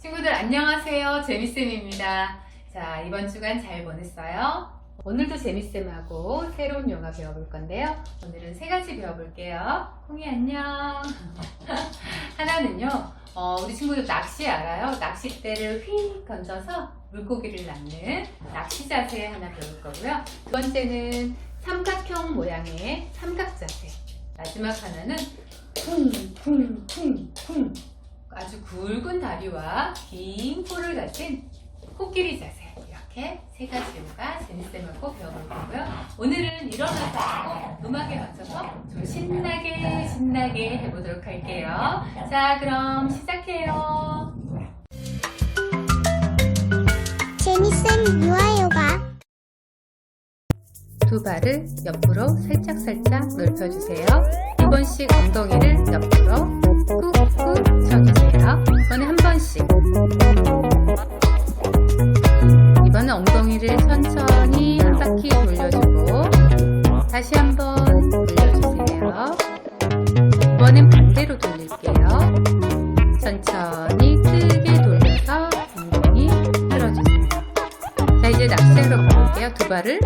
친구들 안녕하세요. 재미쌤입니다. 자, 이번 주간 잘 보냈어요? 오늘도 재미쌤하고 새로운 영화 배워볼 건데요. 오늘은 세 가지 배워볼게요. 콩이 안녕. 하나는요, 어, 우리 친구들 낚시 알아요? 낚싯대를 휙 던져서 물고기를 낚는 낚시 자세 하나 배울 거고요. 두 번째는 삼각형 모양의 삼각 자세. 마지막 하나는 쿵 쿵 쿵 쿵 아주 굵은 다리와 긴 코를 가진 코끼리 자세. 이렇게 세 가지 요가 제니쌤하고 배워볼 거고요. 오늘은 일어나서 음악에 맞춰서 좀 신나게 신나게 해보도록 할게요. 자 그럼 시작해요. 제니쌤 유아 요가. 두 발을 옆으로 살짝살짝 넓혀주세요. 두 번씩 엉덩이를 옆으로 번씩 이번엔 엉덩이를 천천히 한 바퀴 돌려주고 다시 한번 돌려주세요. 이번엔 반대로 돌릴게요. 천천히 크게 돌려서 엉덩이 틀어주세요. 자 이제 낚시하러 가볼게요. 두 발을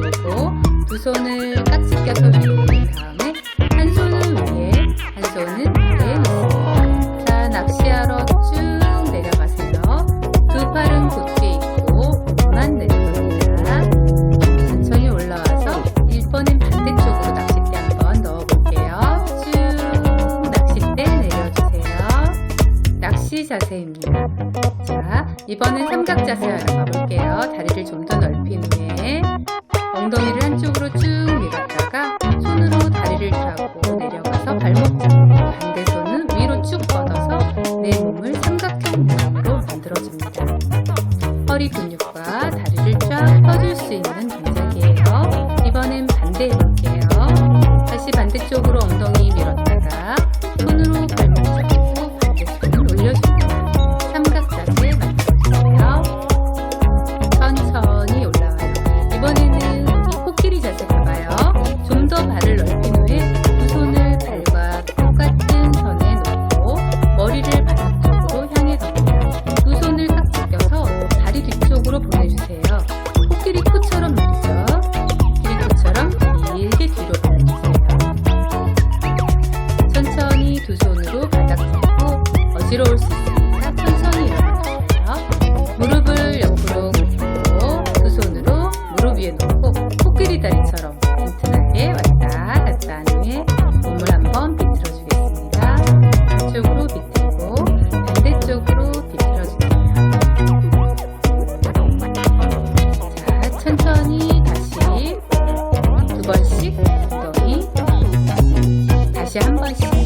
그리고 두 손을 깍지 껴서 올린 다음 낚시 자세입니다. 자, 이번엔 삼각 자세 하러 가볼게요. 다리를 좀 더 넓힌 후에 엉덩이를 한쪽으로 쭉 밀었다가 손으로 다리를 타고 내려가서 발목 잡고 반대 손은 위로 쭉 뻗어서 내 몸을 삼각형 모양으로 만들어줍니다. 허리 근육과 다리를 쫙 펴줄 수 있는 동작 코끼리 다리처럼 튼튼하게 왔다 갔다 한 후에 몸을 한번 비틀어 주겠습니다. 한쪽으로 비틀고 반대쪽으로 비틀어 주세요. 자, 천천히 다시 두 번씩 엉덩이 다시 한 번씩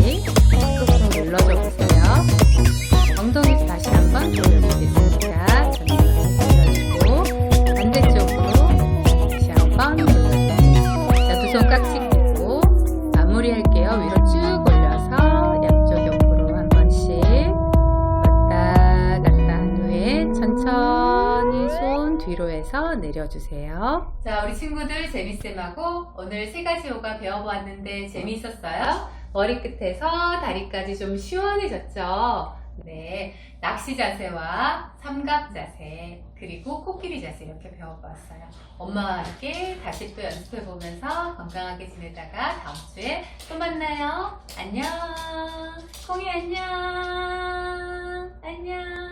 후에 천천히 손 뒤로 해서 내려주세요. 자, 우리 친구들 재미쌤하고 오늘 세 가지 요가 배워보았는데 재미있었어요? 머리끝에서 다리까지 좀 시원해졌죠? 네. 낚시 자세와 삼각 자세, 그리고 코끼리 자세 이렇게 배워보았어요. 엄마와 함께 다시 또 연습해보면서 건강하게 지내다가 다음 주에 또 만나요. 안녕. 콩이 안녕. 안녕.